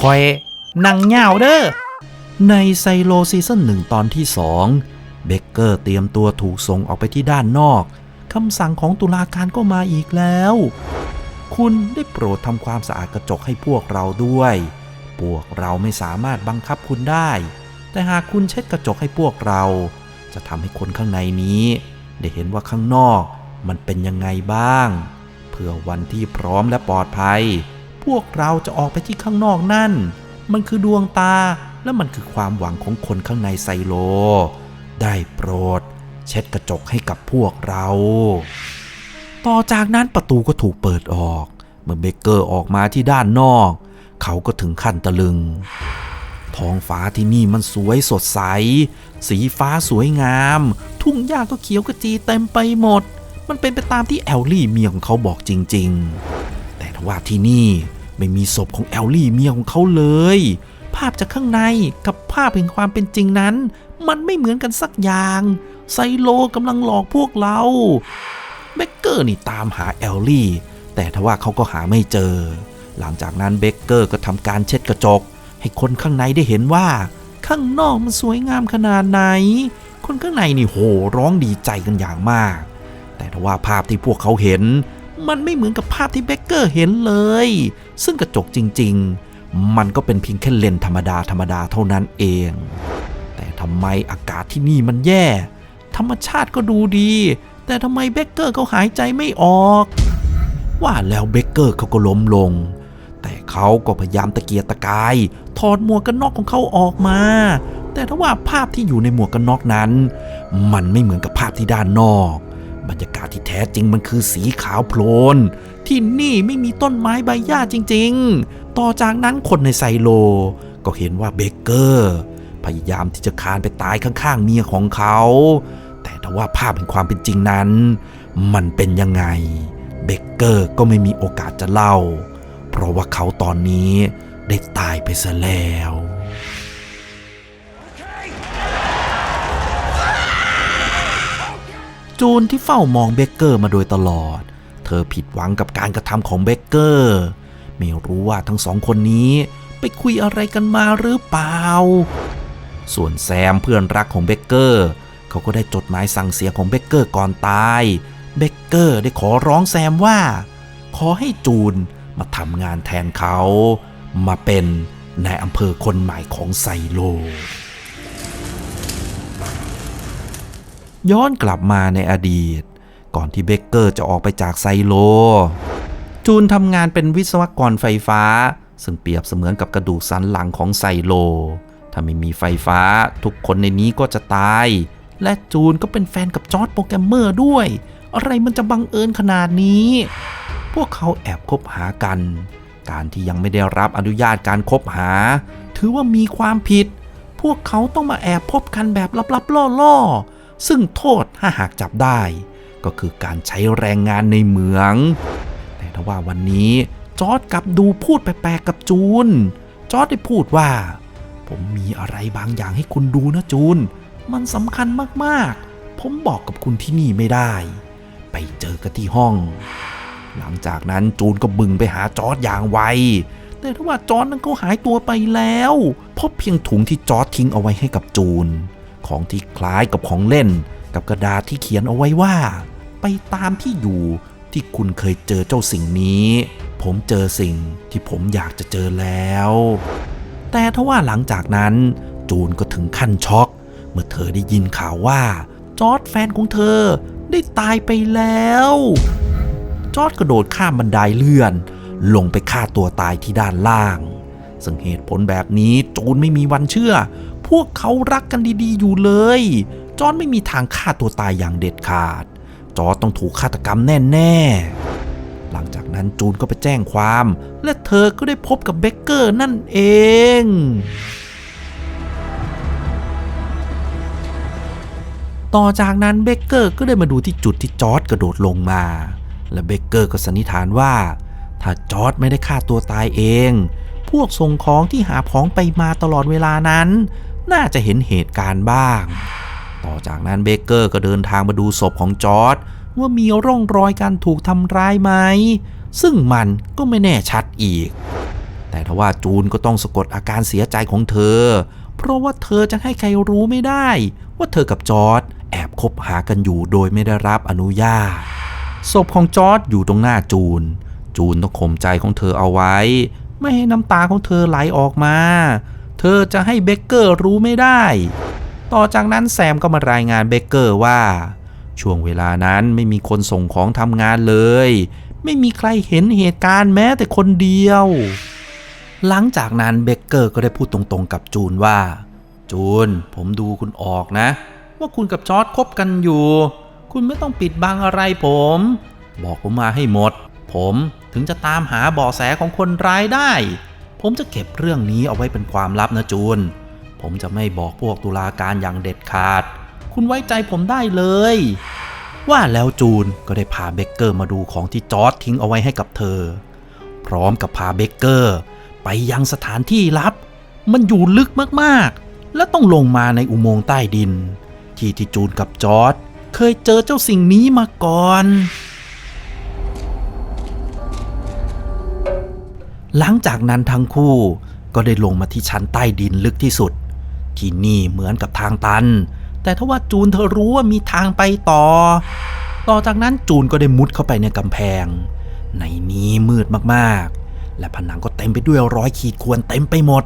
คอยนั่งเหย่าเด้อ ในไซโลซีซั่นหนึ่งตอนที่สองเบเกอร์เตรียมตัวถูกส่งออกไปที่ด้านนอก คำสั่งของตุลาการก็มาอีกแล้ว คุณได้โปรดทำความสะอาดกระจกให้พวกเราด้วย พวกเราไม่สามารถบังคับคุณได้ แต่หากคุณเช็ดกระจกให้พวกเรา จะทำให้คนข้างในนี้ ได้เห็นว่าข้างนอกมันเป็นยังไงบ้าง เพื่อวันที่พร้อมและปลอดภัย พวกเราจะออกไปที่ข้างนอกนั่น มันคือดวงตาและมันคือความหวังของคนข้างในไซโล ได้โปรด เช็ดกระจกให้กับพวกเรา ต่อจากนั้นประตูก็ถูกเปิดออก เมื่อเบเกอร์ออกมาที่ด้านนอก เขาก็ถึงขั้นตะลึง ท้องฟ้าที่นี่มันสวยสดใส สีฟ้าสวยงาม ทุ่งหญ้าก็เขียวกระจีเต็มไปหมด มันเป็นไปตามที่แอลลี่เมียของเขาบอกจริง ๆ แต่ทว่าที่นี่ไม่มีศพของแอลลี่เมียของเขาเลย ภาพจากข้างในกับภาพแห่งความเป็นจริงนั้น มันไม่เหมือนกันสักอย่าง ไซโลกำลังหลอกพวกเราเบเกอร์นี่ตามหาแอลลี่ แต่ทว่าเขาก็หาไม่เจอ หลังจากนั้นเบเกอร์ก็ทำการเช็ดกระจก ให้คนข้างในได้เห็นว่า ข้างนอกมันสวยงามขนาดไหน คนข้างในนี่โห่ร้องดีใจกันอย่างมาก แต่ทว่าภาพที่พวกเขาเห็น มันไม่เหมือนกับภาพที่เบเกอร์เห็นเลย ซึ่งกระจกจริง ๆ มันก็เป็นเพียงแค่เลนส์ธรรมดาธรรมดาเท่านั้นเอง แต่ทำไมอากาศที่นี่มันแย่ ธรรมชาติก็ดูดี แต่ทำไมเบเกอร์เขาหายใจไม่ออก ว่าแล้วเบเกอร์เขาก็ล้มลง แต่เขาก็พยายามตะเกียกตะกาย ถอดหมวกกันน็อกของเขาออกมา แต่ถ้าว่าภาพที่อยู่ในหมวกกันน็อกนั้น มันไม่เหมือนกับภาพที่ด้านนอก บรรยากาศที่แท้จริงมันคือสีขาวโพลน ที่นี่ไม่มีต้นไม้ใบหญ้าจริง ๆ ต่อจากนั้นคนในไซโล ก็เห็นว่าเบเกอร์ พยายามที่จะคานไปตายข้างๆเมียของเขา แต่ถ้าว่าภาพแห่งความเป็นจริงนั้น มันเป็นยังไง เบเกอร์ก็ไม่มีโอกาสจะเล่า เพราะว่าเขาตอนนี้ได้ตายไปซะแล้ว จูนที่เฝ้ามองเบเกอร์มาโดยตลอด เธอผิดหวังกับการกระทำของเบเกอร์ ไม่รู้ว่าทั้งสองคนนี้ไปคุยอะไรกันมาหรือเปล่า ส่วนแซมเพื่อนรักของเบเกอร์เขาก็ได้จดหมายสั่งเสียของเบเกอร์ก่อนตาย เบเกอร์ได้ขอร้องแซมว่า ขอให้จูนมาทำงานแทนเขา มาเป็นนายอำเภอคนใหม่ของไซโล ย้อนกลับมาในอดีต ก่อนที่เบเกอร์จะออกไปจากไซโล จูนทำงานเป็นวิศวกรไฟฟ้า ซึ่งเปรียบเสมือนกับกระดูกสันหลังของไซโล ถ้าไม่มีไฟฟ้า ทุกคนในนี้ก็จะตาย และจูนก็เป็นแฟนกับจอร์ดโปรแกรมเมอร์ด้วย อะไรมันจะบังเอิญขนาดนี้ พวกเขาแอบคบหากัน การที่ยังไม่ได้รับอนุญาตการคบหา ถือว่ามีความผิด พวกเขาต้องมาแอบพบกันแบบลับๆล่อๆ ซึ่งโทษถ้าหากจับได้ ก็คือการใช้แรงงานในเมือง แต่ถ้าว่าวันนี้จอร์ดกลับดูพูดแปลกๆกับจูน จอร์ดได้พูดว่า ผมมีอะไรบางอย่างให้คุณดูนะจูน มันสำคัญมากๆ ผมบอกกับคุณที่นี่ไม่ได้ ไปเจอกันที่ห้อง หลังจากนั้นจูนก็บึงไปหาจอร์ดอย่างไวแต่ถ้าว่าจอร์ดนั้นเขาหายตัวไปแล้ว พบเพียงถุงที่จอร์ดทิ้งเอาไว้ให้กับจูน ของที่คล้ายกับของเล่น กับกระดาษที่เขียนเอาไว้ว่า ไปตามที่อยู่ที่คุณเคยเจอเจ้าสิ่งนี้ ผมเจอสิ่งที่ผมอยากจะเจอแล้ว แต่ทว่าหลังจากนั้น จูนก็ถึงขั้นช็อก เมื่อเธอได้ยินข่าวว่า จอร์ดแฟนของเธอได้ตายไปแล้ว จอร์ดกระโดดข้ามบันไดเลื่อน ลงไปฆ่าตัวตายที่ด้านล่าง ซึ่งเหตุผลแบบนี้จูนไม่มีวันเชื่อ พวกเขารักกันดีๆอยู่เลย จอร์ดไม่มีทางฆ่าตัวตายอย่างเด็ดขาด จอร์ดต้องถูกฆาตกรรมแน่ๆ หลังจากนั้นจูนก็ไปแจ้งความ และเธอก็ได้พบกับเบเกอร์นั่นเองต่อจากนั้นเบเกอร์ก็ได้มาดูที่จุดที่จอร์ดกระโดดลงมา และเบเกอร์ก็สันนิษฐานว่า ถ้าจอร์ดไม่ได้ฆ่าตัวตายเอง พวกส่งของที่หาของไปมาตลอดเวลานั้น น่าจะเห็นเหตุการณ์บ้าง ต่อจากนั้นเบเกอร์ก็เดินทางมาดูศพของจอร์ดว่ามีร่องรอยการถูกทำร้ายไหม ซึ่งมันก็ไม่แน่ชัดอีก แต่ทว่าจูนก็ต้องสะกดอาการเสียใจของเธอ เพราะว่าเธอจะให้ใครรู้ไม่ได้ ว่าเธอกับจอร์ดแอบคบหากันอยู่โดยไม่ได้รับอนุญาต ศพของจอร์ดอยู่ตรงหน้าจูน จูนต้องข่มใจของเธอเอาไว้ ไม่ให้น้ำตาของเธอไหลออกมา เธอจะให้เบเกอร์รู้ไม่ได้ ต่อจากนั้นแซมก็มารายงานเบเกอร์ว่า ช่วงเวลานั้นไม่มีคนส่งของทำงานเลย ไม่มีใครเห็นเหตุการณ์แม้แต่คนเดียว หลังจากนั้นเบเกอร์ก็ได้พูดตรงๆกับจูนว่า จูน ผมดูคุณออกนะ ว่าคุณกับจอร์ดคบกันอยู่ คุณไม่ต้องปิดบังอะไรผม บอกผมมาให้หมด ผม ถึงจะตามหาเบาะแสของคนร้ายได้ ผมจะเก็บเรื่องนี้เอาไว้เป็นความลับนะจูน ผมจะไม่บอกพวกตุลาการอย่างเด็ดขาด คุณไว้ใจผมได้เลย ว่าแล้วจูนก็ได้พาเบเกอร์มาดูของที่จอร์ดทิ้งเอาไว้ให้กับเธอ พร้อมกับพาเบเกอร์ ไปยังสถานที่ลับ มันอยู่ลึกมากๆ และต้องลงมาในอุโมงค์ใต้ดิน ที่ที่จูนกับจอร์ดเคยเจอเจ้าสิ่งนี้มาก่อน หลังจากนั้นทั้งคู่ก็ได้ลงมาที่ชั้นใต้ดินลึกที่สุด ที่นี่เหมือนกับทางตัน แต่ถ้าว่าจูนเธอรู้ว่ามีทางไปต่อ ต่อจากนั้นจูนก็ได้มุดเข้าไปในกำแพง ในนี้มืดมากๆ และผนังก็เต็มไปด้วยรอยขีดข่วนเต็มไปหมด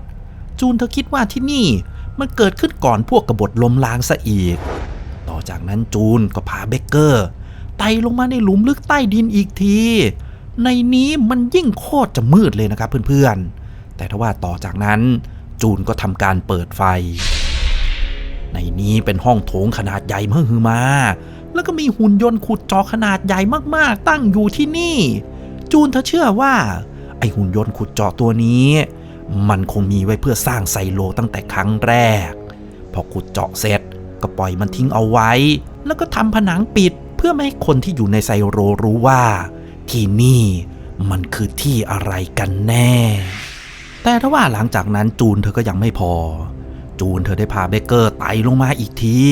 จูนเธอคิดว่าที่นี่มันเกิดขึ้นก่อนพวกกบฏล้มล้างซะอีก ต่อจากนั้นจูนก็พาเบเกอร์ไต่ลงมาในหลุมลึกใต้ดินอีกที ในนี้มันยิ่งโคตรจะมืดเลยนะครับเพื่อนๆ แต่ถ้าว่าต่อจากนั้นจูนก็ทำการเปิดไฟ ในนี้เป็นห้องโถงขนาดใหญ่มหึมา แล้วก็มีหุ่นยนต์ขุดเจอขนาดใหญ่มากๆ ตั้งอยู่ที่นี่ จูนเธอเชื่อว่า ไอหุ่นยนต์ขุดเจาะตัวนี้ มันคงมีไว้เพื่อสร้างไซโลตั้งแต่ครั้งแรก พอขุดเจาะเสร็จก็ปล่อยมันทิ้งเอาไว้ แล้วก็ทำผนังปิดเพื่อไม่ให้คนที่อยู่ในไซโลรู้ว่า ที่นี่มันคือที่อะไรกันแน่ แต่ถ้าว่าหลังจากนั้นจูนเธอก็ยังไม่พอ จูนเธอได้พาเบเกอร์ไต่ลงมาอีกที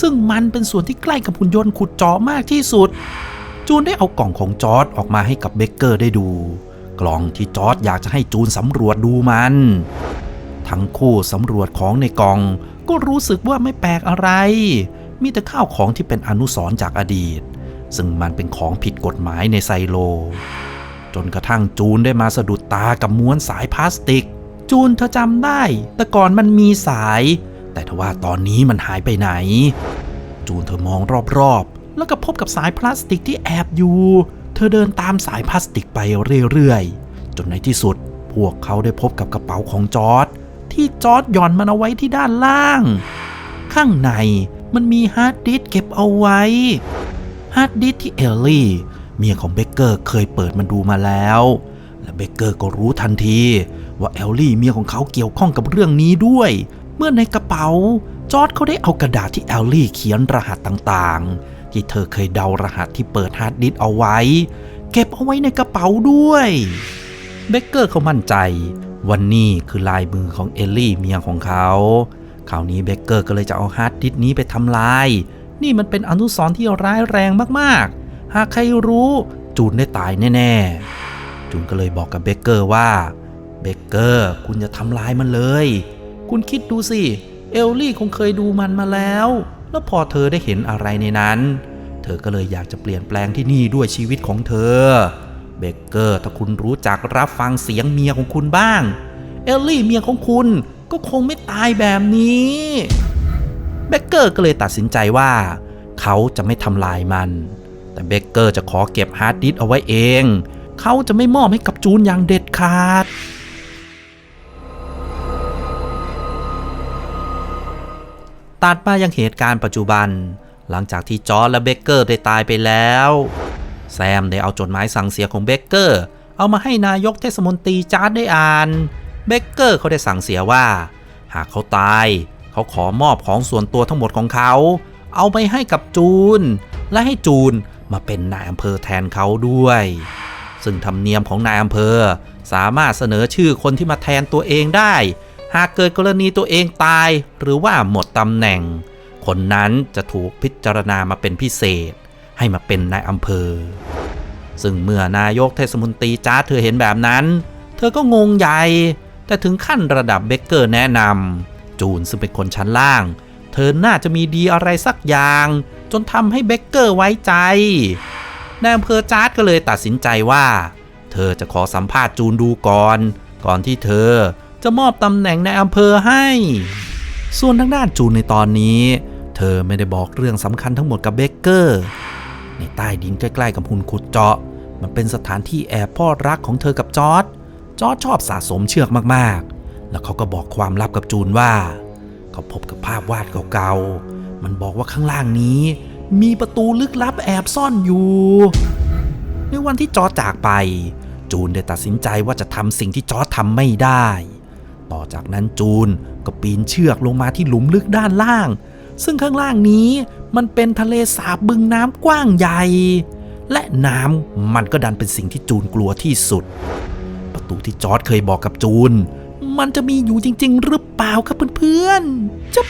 ซึ่งมันเป็นส่วนที่ใกล้กับหุ่นยนต์ขุดจาะมากที่สุด จูนได้เอากล่องของจอร์ดออกมาให้กับเบเกอร์ได้ดู กล่องที่จอร์ดอยากจะให้จูนสำรวจดูมัน ทั้งคู่สำรวจของในกล่องก็รู้สึกว่าไม่แปลกอะไร มีแต่ข้าวของที่เป็นอนุสรณ์จากอดีต ซึ่งมันเป็นของผิดกฎหมายในไซโล จนกระทั่งจูนได้มาสะดุดตากับม้วนสายพลาสติก จูนเธอจำได้ แต่ก่อนมันมีสาย แต่ทว่าตอนนี้มันหายไปไหน จูนเธอมองรอบๆ แล้วก็พบกับสายพลาสติกที่แอบอยู่ เธอเดินตามสายพลาสติกไปเรื่อยๆ จนในที่สุด พวกเขาได้พบกับกระเป๋าของจอร์ดที่จอร์ดหย่อนมันเอาไว้ที่ด้านล่าง ข้างในมันมีฮาร์ดดิสก์เก็บเอาไว้ ฮาร์ดดิสที่เอลลี่เมียของเบเกอร์เคยเปิดมันดูมาแล้ว และเบเกอร์ก็รู้ทันทีว่าเอลลี่เมียของเขาเกี่ยวข้องกับเรื่องนี้ด้วย เมื่อในกระเป๋าจอร์ดเขาได้เอากระดาษที่เอลลี่เขียนรหัสต่างๆ ที่เธอเคยเดารหัสที่เปิดฮาร์ดดิสเอาไว้ เก็บเอาไว้ในกระเป๋าด้วยเบเกอร์เขามั่นใจ วันนี้คือลายมือของเอลลี่เมียของเขาคราวนี้เบเกอร์ก็เลยจะเอาฮาร์ดดิสนี้ไปทำลาย นี่มันเป็นอนุสรณ์ที่ร้ายแรงมากๆ หากใครรู้จูนได้ตายแน่ ๆ จูนก็เลยบอกกับเบเกอร์ว่า เบเกอร์คุณจะทำลายมันเลย คุณคิดดูสิ เอลลี่คงเคยดูมันมาแล้ว แล้วพอเธอได้เห็นอะไรในนั้น เธอก็เลยอยากจะเปลี่ยนแปลงที่นี่ด้วยชีวิตของเธอ เบเกอร์ถ้าคุณรู้จักรับฟังเสียงเมียของคุณบ้าง เอลลี่เมียของคุณก็คงไม่ตายแบบนี้ เบเกอร์ก็เลยตัดสินใจว่า เขาจะไม่ทำลายมัน แต่เบเกอร์จะขอเก็บฮาร์ดดิสเอาไว้เอง เขาจะไม่มอบให้กับจูนอย่างเด็ดขาดตัดมายังเหตุการณ์ปัจจุบัน หลังจากที่จอร์และเบเกอร์ได้ตายไปแล้ว แซมได้เอาจดหมายสั่งเสียของเบเกอร์ เอามาให้นายกเทศมนตรีจาร์ดได้อ่าน เบเกอร์เขาได้สั่งเสียว่า หากเขาตาย เขาขอมอบของส่วนตัวทั้งหมดของเขา เอาไปให้กับจูน และให้จูนมาเป็นนายอำเภอแทนเขาด้วย ซึ่งธรรมเนียมของนายอำเภอสามารถเสนอชื่อคนที่มาแทนตัวเองได้ หากเกิดกรณีตัวเองตาย หรือว่าหมดตำแหน่ง คนนั้นจะถูกพิจารณามาเป็นพิเศษ ให้มาเป็นนายอำเภอ ซึ่งเมื่อนายกเทศมนตรีจ้าเธอเห็นแบบนั้น เธอก็งงใหญ่ แต่ถึงขั้นระดับเบเกอร์แนะนำ จูนซึ่งเป็นคนชั้นล่าง เธอน่าจะมีดีอะไรสักอย่าง จนทำให้เบเกอร์ไว้ใจนายอำเภอจาร์ดก็เลยตัดสินใจว่า เธอจะขอสัมภาษณ์จูนดูก่อน ก่อนที่เธอจะมอบตำแหน่งในอำเภอให้ ส่วนทางด้านจูนในตอนนี้ เธอไม่ได้บอกเรื่องสำคัญทั้งหมดกับเบเกอร์ ในใต้ดินใกล้ๆกับหุ่นขุดเจาะ มันเป็นสถานที่แอบพ่อรักของเธอกับจอร์ดจอร์ดชอบสะสมเชือกมากๆ แล้วเขาก็บอกความลับกับจูนว่า เขาพบกับภาพวาดเก่าๆ มันบอกว่าข้างล่างนี้ มีประตูลึกลับแอบซ่อนอยู่ ในวันที่จอจากไป จูนได้ตัดสินใจว่าจะทำสิ่งที่จอทำไม่ได้ ต่อจากนั้นจูนก็ปีนเชือกลงมาที่หลุมลึกด้านล่าง ซึ่งข้างล่างนี้มันเป็นทะเลสาบบึงน้ำกว้างใหญ่ และน้ำมันก็ดันเป็นสิ่งที่จูนกลัวที่สุด ประตูที่จอร์ดเคยบอกกับจูน มันจะมีอยู่จริง ๆ หรือเปล่าครับเพื่อนๆจ๊ะ